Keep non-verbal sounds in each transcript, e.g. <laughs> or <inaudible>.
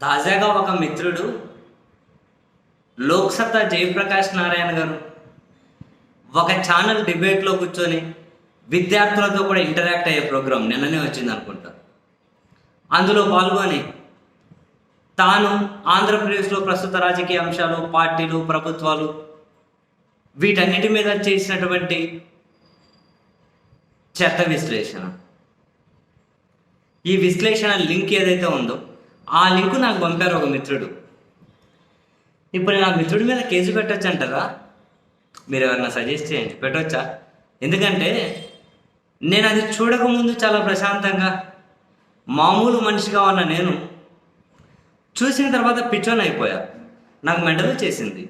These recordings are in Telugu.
తాజాగా ఒక మిత్రుడు లోక్సత్తా జయప్రకాష్ నారాయణ గారు ఒక ఛానల్ డిబేట్లో కూర్చొని విద్యార్థులతో కూడా ఇంటరాక్ట్ అయ్యే ప్రోగ్రాం నిన్ననే వచ్చింది అనుకుంటా. అందులో పాల్గొని తాను ఆంధ్రప్రదేశ్లో ప్రస్తుత రాజకీయ అంశాలు పార్టీలు ప్రభుత్వాలు వీటన్నిటి మీద చేసినటువంటి చెత్త విశ్లేషణ. ఈ విశ్లేషణ లింక్ ఏదైతే ఉందో ఆ లింక్ నాకు పంపారు ఒక మిత్రుడు. ఇప్పుడు నేను ఆ మిత్రుడి మీద కేసు పెట్టొచ్చు అంటారా మీరు ఎవరైనా సజెస్ట్ చేయండి. పెట్టొచ్చా? ఎందుకంటే నేను అది చూడకముందు చాలా ప్రశాంతంగా మామూలు మనిషిగా ఉన్న నేను చూసిన తర్వాత పిచ్చోన్ అయిపోయా. నాకు మెంటల్ చేసింది.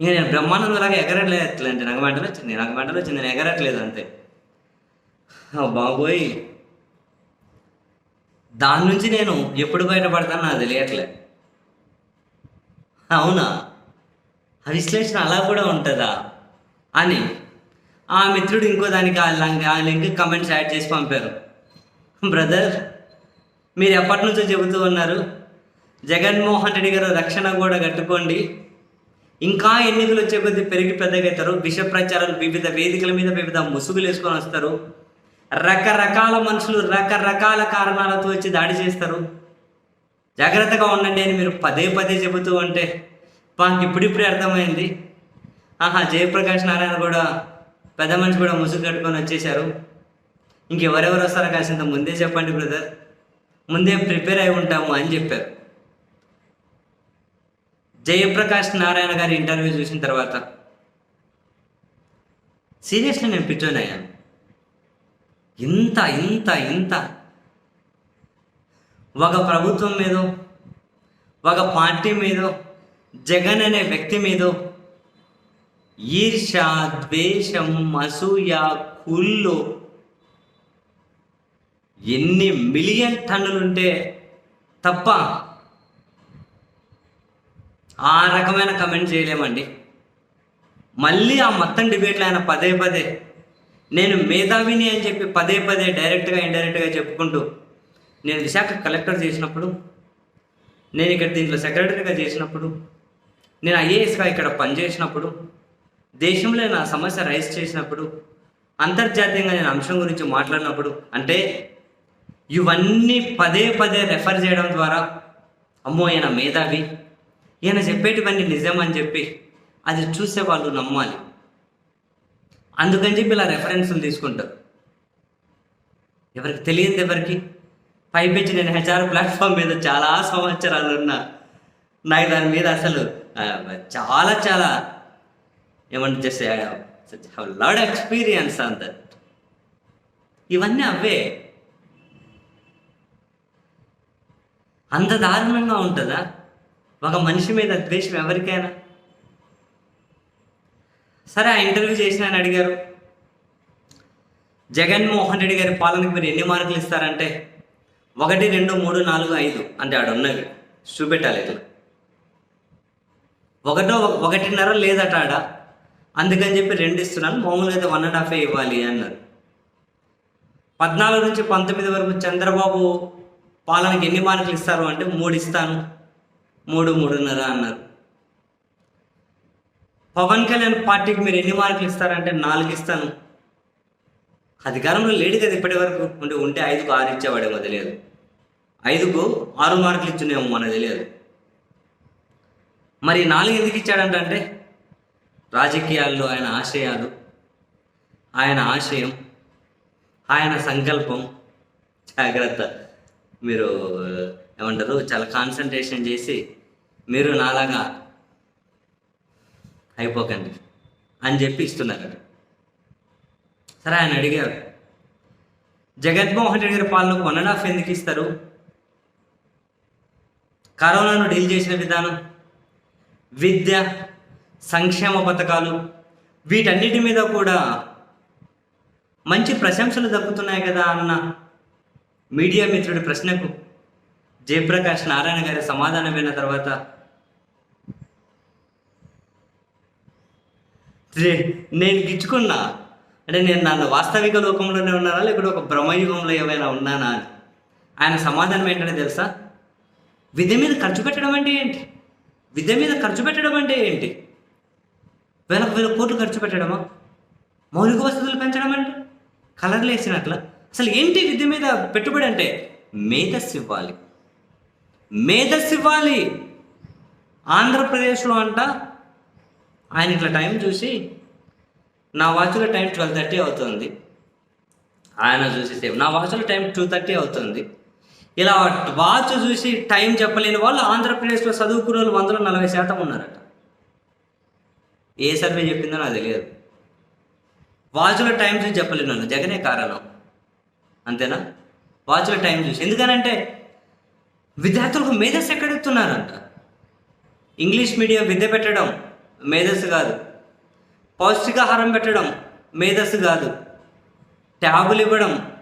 ఇక నేను బ్రహ్మానందలాగా ఎగరట్లేదు నాకు మెంటల్ వచ్చింది. నాకు మెంటల్ వచ్చింది. నేను ఎగరట్లేదు అంతే. బాబోయ్. దాని నుంచి నేను ఎప్పుడు బయటపడతానో నాకు తెలియట్లే. అవునా? ఆ విశ్లేషణ అలా కూడా ఉంటుందా? అని. ఆ మిత్రుడు ఇంకో దానికి ఆ లింక్ ఆ లింక్ కమెంట్స్ యాడ్ చేసి పంపారు. బ్రదర్ మీరు ఎప్పటి నుంచో చెబుతూ ఉన్నారు జగన్మోహన్ రెడ్డి గారు రక్షణ కూడా కట్టుకోండి. ఇంకా ఎన్నికలు వచ్చే కొద్దీ పెరిగి పెద్దగవుతారు విష ప్రచారాలు వివిధ వేదికల మీద వివిధ ముసుగులు వేసుకొని వస్తారు. రకరకాల మనుషులు రకరకాల కారణాలతో వచ్చి దాడి చేస్తారు. జాగ్రత్తగా ఉండండి అని మీరు పదే పదే చెబుతూ ఉంటే మాకు ఇప్పుడిప్పుడే అర్థమైంది. ఆహా జయప్రకాష్ నారాయణ కూడా పెద్ద మనిషి కూడా ముసుగు కట్టుకొని వచ్చేసారు ఇంకెవరెవరు వస్తారో కాసింత ముందే చెప్పండి బ్రదర్. ముందే ప్రిపేర్ అయి ఉంటాము అని చెప్పారు. జయప్రకాష్ నారాయణ గారి ఇంటర్వ్యూ చూసిన తర్వాత సీరియస్లీ నేను పిచ్చోనయ్యాను ఇంత ఇంత ఇంత. ఒక ప్రభుత్వం మీదో ఒక పార్టీ మీదో జగన్ అనే వ్యక్తి మీదో ఈర్ష ద్వేషం అసూయ కుళ్ళు ఎన్ని మిలియన్ టన్నులుంటే తప్ప ఆ రకమైన కమెంట్ చేయలేమండి. మళ్ళీ ఆ మొత్తం డిబేట్లో ఆయన పదే పదే నేను మేధావిని అని చెప్పి పదే పదే డైరెక్ట్గా ఇండైరెక్ట్గా చెప్పుకుంటూ నేను విశాఖ కలెక్టర్ చేసినప్పుడు నేను ఇక్కడ దీంట్లో సెక్రటరీగా చేసినప్పుడు నేను ఐఏఎస్గా ఇక్కడ పనిచేసినప్పుడు దేశంలో నా సమస్య రైజ్ చేసినప్పుడు అంతర్జాతీయంగా నేను అంశం గురించి మాట్లాడినప్పుడు అంటే ఇవన్నీ పదే పదే రెఫర్ చేయడం ద్వారా అమ్మో ఈయన మేధావి ఈయన చెప్పేటివన్నీ నిజం అని చెప్పి అది చూసే వాళ్ళు నమ్మాలి. అందుకని చెప్పి ఇలా రెఫరెన్స్లు తీసుకుంటారు ఎవరికి తెలియదు ఎవరికి? పైపించి నేను హెచ్ఆర్ ప్లాట్ఫామ్ మీద చాలా సంవత్సరాలు ఉన్నా. నాకు దాని మీద అసలు చాలా చాలా ఏమంటే జస్ట్ హ్యావ్ లాడ్ ఎక్స్పీరియన్స్ అంత. ఇవన్నీ అవే. అంత దారుణంగా ఉంటుందా? ఒక మనిషి మీద ద్వేషం ఎవరికైనా? సరే ఆ ఇంటర్వ్యూ చేసిన ఆయన అడిగారు జగన్మోహన్ రెడ్డి గారి పాలనకి మీరు ఎన్ని మార్కులు ఇస్తారంటే ఒకటి రెండు మూడు నాలుగు ఐదు అంటే ఆడ ఉన్నవి చూపెట్టాలి ఇట్లా ఒకటో ఒకటిన్నర లేదట ఆడ అందుకని చెప్పి రెండు ఇస్తున్నాను మామూలుగా అయితే వన్ అండ్ హాఫ్ ఇవ్వాలి అన్నారు. పద్నాలుగు నుంచి పంతొమ్మిది వరకు చంద్రబాబు పాలనకి ఎన్ని మార్కులు ఇస్తారు అంటే మూడు ఇస్తాను మూడు మూడున్నర అన్నారు. పవన్ కళ్యాణ్ పార్టీకి మీరు ఎన్ని మార్కులు ఇస్తారంటే నాలుగు ఇస్తాను. అధికారంలో లేడు కదా ఇప్పటి వరకు. ఉంటే ఉంటే ఐదుకు ఆరు ఇచ్చేవాడేమో తెలియదు. ఐదుకు ఆరు మార్కులు ఇచ్చునేమో మనకు తెలియదు. మరి నాలుగు ఎందుకు ఇచ్చాడంటే రాజకీయాల్లో ఆయన ఆశయాలు ఆయన ఆశయం ఆయన సంకల్పం జాగ్రత్త. మీరు ఏమంటారు? చాలా కాన్సన్ట్రేషన్ చేసి మీరు నాలాగా అయిపోకండి అని చెప్పి ఇస్తున్నారు సరే ఆయన అడిగారు జగన్మోహన్ రెడ్డి గారి పాలనకు వన్ అండ్ హాఫ్ ఎందుకు ఇస్తారు? కరోనాను డీల్ చేసిన విధానం విద్య సంక్షేమ పథకాలు వీటన్నిటి మీద కూడా మంచి ప్రశంసలు దక్కుతున్నాయి కదా అన్న మీడియా మిత్రుడి ప్రశ్నకు జయప్రకాష్ నారాయణ గారి సమాధానం విన్న తర్వాత రే- నేను గిచ్చుకున్నా. అంటే నేను నన్ను వాస్తవిక లోకంలోనే ఉన్నానా? లేకపోతే ఒక బ్రహ్మయుగంలో ఏమైనా ఉన్నానా అని. ఆయన సమాధానం ఏంటంటే తెలుసా? విద్య మీద ఖర్చు పెట్టడం అంటే ఏంటి? విద్య మీద ఖర్చు పెట్టడం అంటే ఏంటి? వేలకు వేల కోట్లు ఖర్చు పెట్టడమా? మౌలిక వసతులు పెంచడం అంటే? కలర్లు వేసినట్ల అసలు ఏంటి విద్య మీద పెట్టుబడి అంటే? మేధస్సు ఇవ్వాలి. మేధస్సు ఇవ్వాలి. ఆంధ్రప్రదేశ్లో అంట ఆయన ఇట్లా టైం చూసి నా వాచ్లో టైం ట్వెల్వ్ థర్టీ అవుతుంది. ఆయన చూసి సేమ్. నా వాచ్లో టైం టూ థర్టీ అవుతుంది. ఇలా వాచ్ చూసి టైం చెప్పలేని వాళ్ళు ఆంధ్రప్రదేశ్లో చదువుకునే వాళ్ళు వందలో నలభై శాతం ఉన్నారట. ఏ సర్వే చెప్పిందో నాకు తెలియదు. వాచ్లో టైం చూసి చెప్పలేను వాళ్ళు. జగనే కారణం. అంతేనా? వాచ్లో టైం చూసి. ఎందుకనంటే విద్యార్థులకు మేధస్సు ఎక్కడెత్తున్నారంట ఇంగ్లీష్ మీడియం విద్య పెట్టడం. మేధస్సు కాదు. పౌష్టికాహారం పెట్టడం మేధస్సు కాదు. ట్యాబులు ఇవ్వడం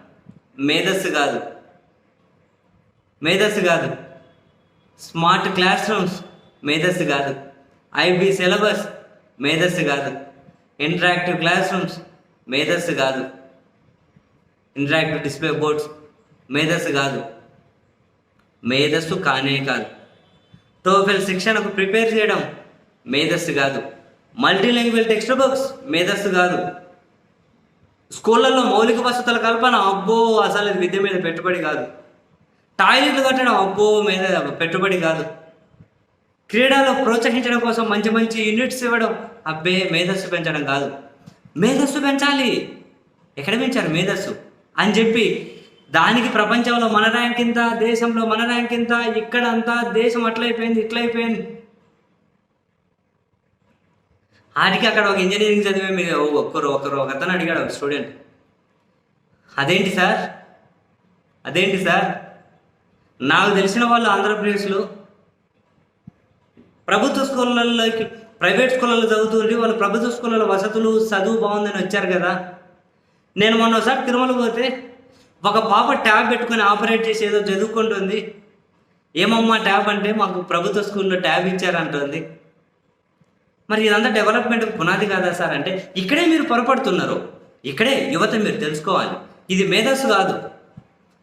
మేధస్సు కాదు. మేధస్సు కాదు. స్మార్ట్ క్లాస్ రూమ్స్ మేధస్సు కాదు. ఐబీ సిలబస్ మేధస్సు కాదు. ఇంటరాక్టివ్ క్లాస్ రూమ్స్ మేధస్సు కాదు. ఇంటరాక్టివ్ డిస్ప్లే బోర్డ్స్ మేధస్సు కాదు. మేధస్సు కానే కాదు. టోఫెల్ శిక్షణకు ప్రిపేర్ చేయడం మేధస్సు కాదు. మల్టీ లాంగ్వేజ్ టెక్స్ట్ బుక్స్ మేధస్సు కాదు. స్కూళ్ళల్లో మౌలిక వసతుల కల్పన అబ్బో అసలు ఇది విద్య మీద పెట్టుబడి కాదు. టాయిలెట్లు కట్టడం అబ్బో మీద పెట్టుబడి కాదు. క్రీడలు ప్రోత్సహించడం కోసం మంచి మంచి యూనిట్స్ ఇవ్వడం అబ్బే మేధస్సు పెంచడం కాదు. మేధస్సు పెంచాలి. ఎక్కడ పెంచారు మేధస్సు? అని చెప్పి దానికి ప్రపంచంలో మన ర్యాంక్ ఇంత దేశంలో మన ర్యాంక్ ఇంత ఇక్కడ అంతా దేశం అట్లయిపోయింది ఇట్లయిపోయింది. ఆడికి అక్కడ ఒక ఇంజనీరింగ్ చదివే మీద ఒక్కరు ఒకరు ఒకతను అడిగాడు ఒక స్టూడెంట్ అదేంటి సార్? అదేంటి సార్? నాకు తెలిసిన వాళ్ళు ఆంధ్రప్రదేశ్లో ప్రభుత్వ స్కూళ్ళలోకి ప్రైవేట్ స్కూళ్ళలో చదువుతుంటే వాళ్ళు ప్రభుత్వ స్కూళ్ళలో వసతులు చదువు బాగుందని వచ్చారు కదా. నేను మొన్న ఒకసారి తిరుమల పోతే ఒక పాప ట్యాబ్ పెట్టుకొని ఆపరేట్ చేసి ఏదో చదువుకుంటుంది. ఏమమ్మా ట్యాబ్ అంటే మాకు ప్రభుత్వ స్కూల్లో ట్యాబ్ ఇచ్చారంటుంది. మరి ఇదంతా డెవలప్మెంట్ పునాది కాదా సార్? అంటే ఇక్కడే మీరు పొరపడుతున్నారు. ఇక్కడే యువత మీరు తెలుసుకోవాలి. ఇది మేధస్సు కాదు.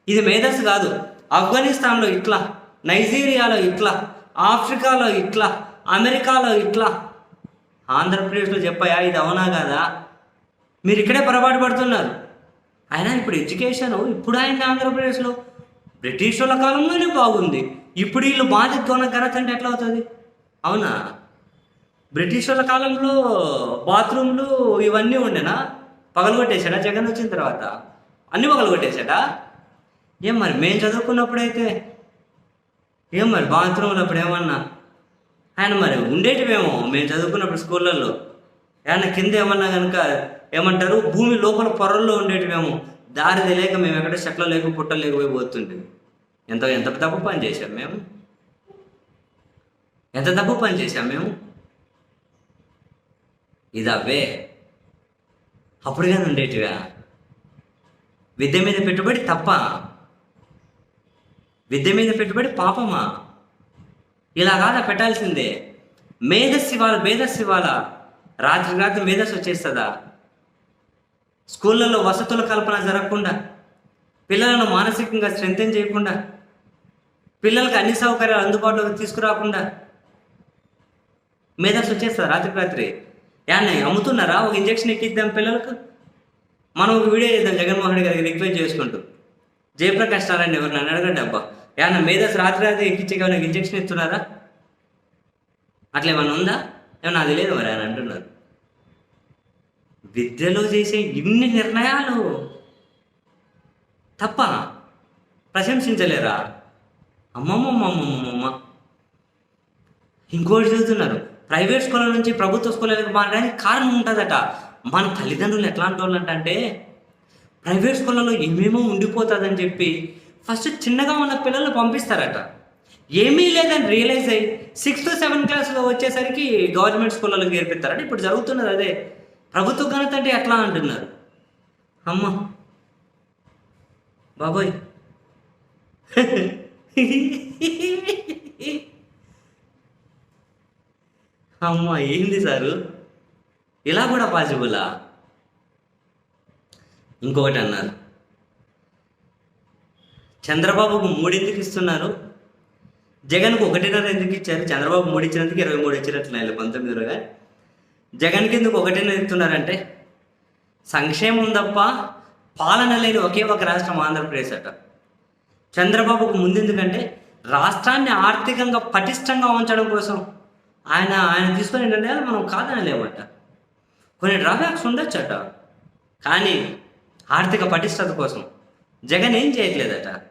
ఇది మేధస్సు కాదు. ఆఫ్ఘనిస్తాన్లో ఇట్లా నైజీరియాలో ఇట్లా ఆఫ్రికాలో ఇట్లా అమెరికాలో ఇట్లా. ఆంధ్రప్రదేశ్లో చెప్పాయా ఇది అవునా కాదా? మీరు ఇక్కడే పొరపాటు పడుతున్నారు. అయినా ఇప్పుడు ఎడ్యుకేషన్ ఇప్పుడు ఆయన ఆంధ్రప్రదేశ్లో. బ్రిటిష్ వాళ్ళ కాలంలోనే బాగుంది. ఇప్పుడు వీళ్ళు బాధ్యత ఉన్న ఘనత అంటే ఎట్లా అవుతుంది? అవునా? బ్రిటిష్ వాళ్ళ కాలంలో బాత్రూమ్లు ఇవన్నీ ఉండేనా? పగలగొట్టేశాడా? జగన్ వచ్చిన తర్వాత. అన్నీ పగలగొట్టేశాడా? ఏం మరి మేము చదువుకున్నప్పుడైతే? ఏం మరి బాత్రూమ్లు అప్పుడు ఏమన్నా? ఆయన మరి ఉండేటివేమో మేము చదువుకున్నప్పుడు స్కూళ్ళల్లో. ఏమన్నా కింద ఏమన్నా కనుక ఏమంటారు భూమి లోపల పొరల్లో ఉండేటివేమో. దారి తెలియక మేము ఎక్కడ చెట్ల లేక పుట్ట లేకపోయి ఎంత ఎంత తప్పు పని చేశాం మేము? ఎంత తప్పు పని చేశాం మేము? ఇది అవే అప్పుడుగానే ఉండేటివా? విద్య మీద పెట్టుబడి తప్ప విద్య మీద పెట్టుబడి పాపమా? ఇలా కాదా పెట్టాల్సిందే? మేధస్సు ఇవ్వాలి మేధస్సు ఇవ్వాలా రాత్రి రాత్రి మేధస్సు వచ్చేస్తుందా? స్కూళ్ళల్లో వసతుల కల్పన జరగకుండా పిల్లలను మానసికంగా స్ట్రెంగ్తన్ చేయకుండా పిల్లలకు అన్ని సౌకర్యాలు అందుబాటులోకి తీసుకురాకుండా మేధస్సు వచ్చేస్తుంది రాత్రి రాత్రి యాన్ని అమ్ముతున్నారా? ఒక ఇంజక్షన్ ఎక్కిద్దాం పిల్లలకు? మనం ఒక వీడియో చేద్దాం. జగన్మోహన్ రెడ్డి గారికి రిక్వెస్ట్ చేసుకుంటూ. జయప్రకాష్ నారాయణ ఎవరు నన్ను అడగండి అబ్బా. ఏమన్నా మేధస్ రాత్రి రాత్రి ఎక్కించే ఏమైనా ఇంజక్షన్ ఇస్తున్నారా? అట్లా ఏమైనా ఉందా? ఏమన్నా అది లేదు మరి అని అంటున్నారు. విద్యలో చేసే ఇన్ని నిర్ణయాలు తప్ప ప్రశంసించలేరా? అమ్మమ్మమ్మమ్మమ్మ ఇంకోటి చదువుతున్నారు. ప్రైవేట్ స్కూళ్ళ నుంచి ప్రభుత్వ స్కూళ్ళకి మారడానికి కారణం ఉంటుందట. మన తల్లిదండ్రులు ఎట్లాంటి వాళ్ళు అంటే ప్రైవేట్ స్కూళ్ళలో ఏమేమో ఉండిపోతుందని చెప్పి ఫస్ట్ చిన్నగా ఉన్న పిల్లలు పంపిస్తారట. ఏమీ లేదని రియలైజ్ అయ్యి సిక్స్త్ సెవెంత్ క్లాస్లో వచ్చేసరికి గవర్నమెంట్ స్కూళ్ళలో నేర్పిస్తారట ఇప్పుడు జరుగుతున్నది అదే. ప్రభుత్వ ఘనత అంటే ఎట్లా అంటున్నారు? అమ్మ! బాబోయ్! <laughs> అమ్మ ఏంది సారు? ఇలా కూడా పాసిబులా? ఇంకొకటి అన్నారు. చంద్రబాబుకు మూడెందుకు ఇస్తున్నారు? జగన్కు ఒకటిన్నర ఎందుకు ఇచ్చారు? చంద్రబాబు మూడు ఇచ్చినందుకు ఇరవై మూడు ఇచ్చినట్లు వీళ్ళు జగన్కి ఎందుకు ఒకటిన్నర ఇస్తున్నారంటే సంక్షేమం తప్ప పాలన లేని ఒకే ఒక రాష్ట్రం ఆంధ్రప్రదేశ్ అట. చంద్రబాబుకు ముందెందుకంటే రాష్ట్రాన్ని ఆర్థికంగా పటిష్టంగా ఉంచడం కోసం ఆయన ఆయన తీసుకునే నిర్ణయాలు మనం కాదనలేమట. కొన్ని డ్రాబ్యాక్స్ ఉండొచ్చట. కానీ ఆర్థిక పటిష్టత కోసం జగన్ ఏం చేయట్లేదట?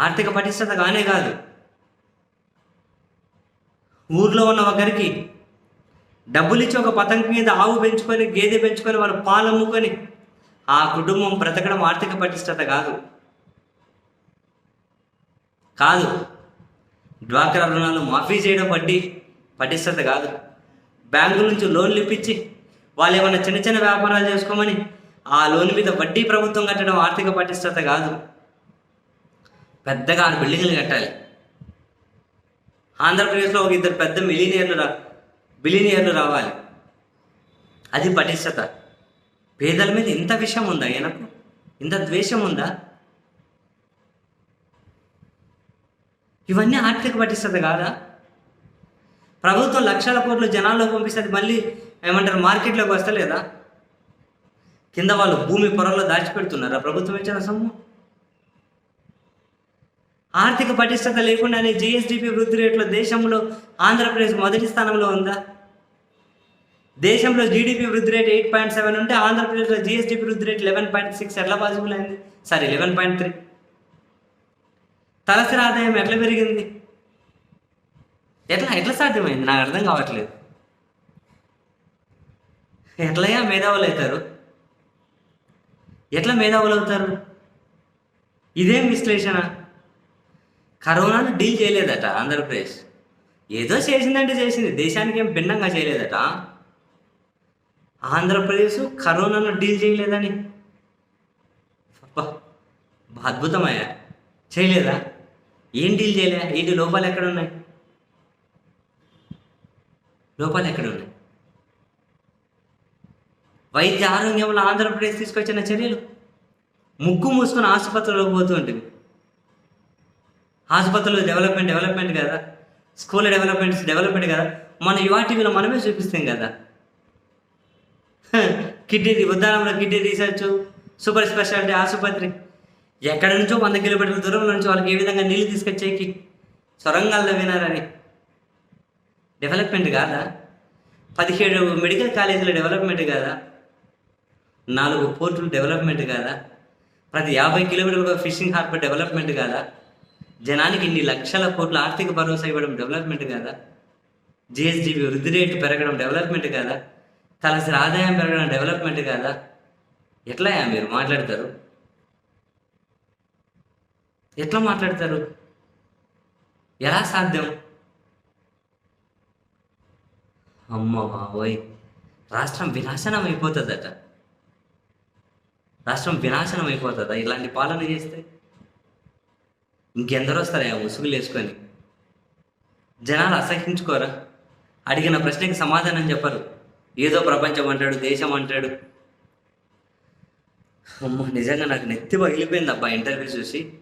ఆర్థిక పటిష్టత కానే కాదు. ఊర్లో ఉన్న ఒకరికి డబ్బులు ఇచ్చి ఒక పతంకి మీద ఆవు పెంచుకొని గేదె పెంచుకొని వాళ్ళు పాలు అమ్ముకొని ఆ కుటుంబం బ్రతకడం ఆర్థిక పటిష్టత కాదు. కాదు. డ్వాక్రా రుణాలు మాఫీ చేయడం వడ్డీ. పటిష్టత కాదు. బ్యాంకుల నుంచి లోన్లు ఇప్పించి వాళ్ళు ఏమైనా చిన్న చిన్న వ్యాపారాలు చేసుకోమని ఆ లోన్ మీద వడ్డీ ప్రభుత్వం కట్టడం ఆర్థిక పటిష్టత కాదు. పెద్దగా ఆరు బిల్డింగ్లు కట్టాలి. ఆంధ్రప్రదేశ్లో ఒక ఇద్దరు పెద్ద మిలీనియర్లు రా బిలీనియర్లు రావాలి. అది పటిష్టత. పేదల మీద ఇంత విషయం ఉందా ఈయనకు? ఇంత ద్వేషం ఉందా? ఇవన్నీ ఆర్థిక పటిష్టత కాదా? ప్రభుత్వం లక్షల కోట్లు జనాల్లో పంపిస్తే అది మళ్ళీ ఏమంటారు మార్కెట్లోకి వస్తలేదా? కింద వాళ్ళు భూమి పొరల్లో దాచిపెడుతున్నారా? ప్రభుత్వం ఇచ్చిన సొమ్ము? ఆర్థిక పటిష్టత లేకుండానే జిఎస్డిపి వృద్ధి రేట్లో దేశంలో ఆంధ్రప్రదేశ్ మొదటి స్థానంలో ఉందా? దేశంలో జీడిపి వృద్ధి రేట్ ఎయిట్ పాయింట్ సెవెన్ ఉంటే ఆంధ్రప్రదేశ్లో జిఎస్డిపి వృద్ధి రేట్ లెవెన్ పాయింట్ సిక్స్ ఎట్లా పాసిబుల్ అయింది? Sorry eleven point three. తలసరి ఆదాయం ఎట్లా పెరిగింది? ఎట్లా ఎట్లా సాధ్యమైంది? నాకు అర్థం కావట్లేదు. ఎట్లయ్యా మేధావులు అవుతారు? ఎట్లా మేధావులు అవుతారు? ఇదేం విశ్లేషణ? కరోనాను డీల్ చేయలేదట ఆంధ్రప్రదేశ్. ఏదో చేసిందంటే చేసింది. దేశానికి ఏం భిన్నంగా చేయలేదట. ఆంధ్రప్రదేశ్ కరోనాను డీల్ చేయలేదని. అబ్బా, అద్భుతమయ్యా. చేయలేదా? ఏం డీల్ చేయలే? ఏంటి లోపాలు ఎక్కడ ఉన్నాయి లోపాలు ఎక్కడ ఉన్నాయి వైద్య ఆరోగ్యంలో ఆంధ్రప్రదేశ్ తీసుకొచ్చిన చర్యలు? ముక్కు మూసుకొని ఆసుపత్రిలోకి పోతూ ఉంటుంది. ఆసుపత్రులు డెవలప్మెంట్ డెవలప్మెంట్ కదా? స్కూల్ డెవలప్మెంట్స్ డెవలప్మెంట్ కదా? మన యువాటీవీలో మనమే చూపిస్తాం కదా? కిడ్నీ ఉద్దానంలో కిడ్నీ రీసెర్చ్ సూపర్ స్పెషాలిటీ ఆసుపత్రి. ఎక్కడి నుంచో వంద కిలోమీటర్ల దూరం నుంచి వాళ్ళకి ఏ విధంగా నీళ్ళు తీసుకొచ్చేకి? సొరంగాల్లో వినారని. డెవలప్మెంట్ కాదా? పదిహేడు మెడికల్ కాలేజీల డెవలప్మెంట్ కాదా? నాలుగు పోర్టులు డెవలప్మెంట్ కాదా? ప్రతి యాభై కిలోమీటర్లకు ఫిషింగ్ హార్బర్ డెవలప్మెంట్ కాదా? జనానికి ఇన్ని లక్షల కోట్ల ఆర్థిక భరోసా ఇవ్వడం డెవలప్మెంట్ కాదా? జిఎస్డిపి వృద్ధి రేటు పెరగడం డెవలప్మెంట్ కాదా? తలసరి ఆదాయం పెరగడం డెవలప్మెంట్ కాదా? ఎట్లా మీరు మాట్లాడతారు? ఎట్లా మాట్లాడతారు? ఎలా సాధ్యం? అమ్మ బాబోయ్. రాష్ట్రం వినాశనం అయిపోతుందట. రాష్ట్రం వినాశనం అయిపోతుందా? ఇలాంటి పాలన చేస్తే ఇంకెందరో వస్తారా ముసుగులు వేసుకొని. జనాలు అసహించుకోరా? అడిగిన ప్రశ్నకి సమాధానం చెప్పరు. ఏదో ప్రపంచం అంటాడు దేశం అంటాడు. అమ్మ నిజంగా నాకు నెత్తి పగిలిపోయింది అబ్బా ఇంటర్వ్యూ చూసి.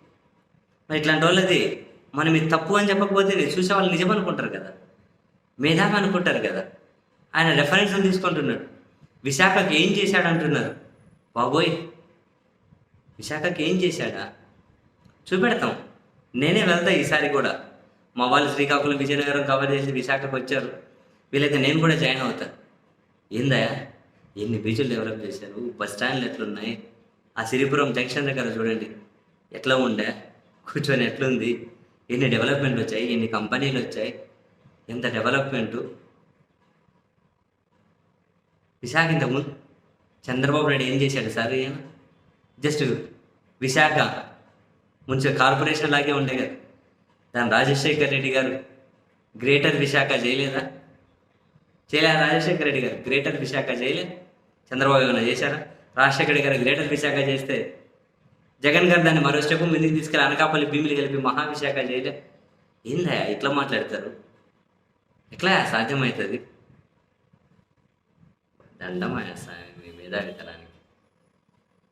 మరి ఇట్లాంటి వాళ్ళది మనం ఇది తప్పు అని చెప్పకపోతే నేను చూసే వాళ్ళు నిజం అనుకుంటారు కదా. మేధావి అనుకుంటారు కదా. ఆయన రెఫరెన్స్లు తీసుకుంటున్నాడు. విశాఖకి ఏం చేశాడు అంటున్నారు. బాబోయ్ విశాఖకి ఏం చేశాడా? చూపెడతాం. నేనే వెళ్తా ఈసారి కూడా. మా వాళ్ళు శ్రీకాకుళం విజయనగరం కవర్ చేసి విశాఖకు వచ్చారు. వీలైతే నేను కూడా జాయిన్ అవుతా. ఏందయ్యా? ఎన్ని బీచ్లు డెవలప్ చేశారు? బస్ స్టాండ్లు ఎట్లున్నాయి? ఆ సిరిపురం జంక్షన్ దగ్గర చూడండి. ఎట్లా ఉండే? కూర్చొని ఎట్లుంది? ఎన్ని డెవలప్మెంట్ వచ్చాయి? ఎన్ని కంపెనీలు వచ్చాయి? ఎంత డెవలప్మెంటు విశాఖ ఇంతకుముందు చంద్రబాబు నాయుడు ఏం చేశాడు సార్? ఈయన జస్ట్ విశాఖ మున్సిపల్ కార్పొరేషన్ లాగే ఉండే కదా. దాని రాజశేఖర్ రెడ్డి గారు గ్రేటర్ విశాఖ చేయలేదా? చేయలేదా రాజశేఖర్ రెడ్డి గారు? గ్రేటర్ విశాఖ చేయలేదు చంద్రబాబు ఏమైనా చేశారా? రాజశేఖర్ రెడ్డి గారు గ్రేటర్ విశాఖ చేస్తే జగన్ గారు దాన్ని మరో స్టెప్ ముందుకు తీసుకెళ్ళి అనకాపల్లి భీములు కలిపి మహావిశాఖ చేయలే. ఏందా ఇట్లా మాట్లాడతారు? ఎట్లా సాధ్యమవుతుంది? దండమాయ మీ మీద అడగడానికి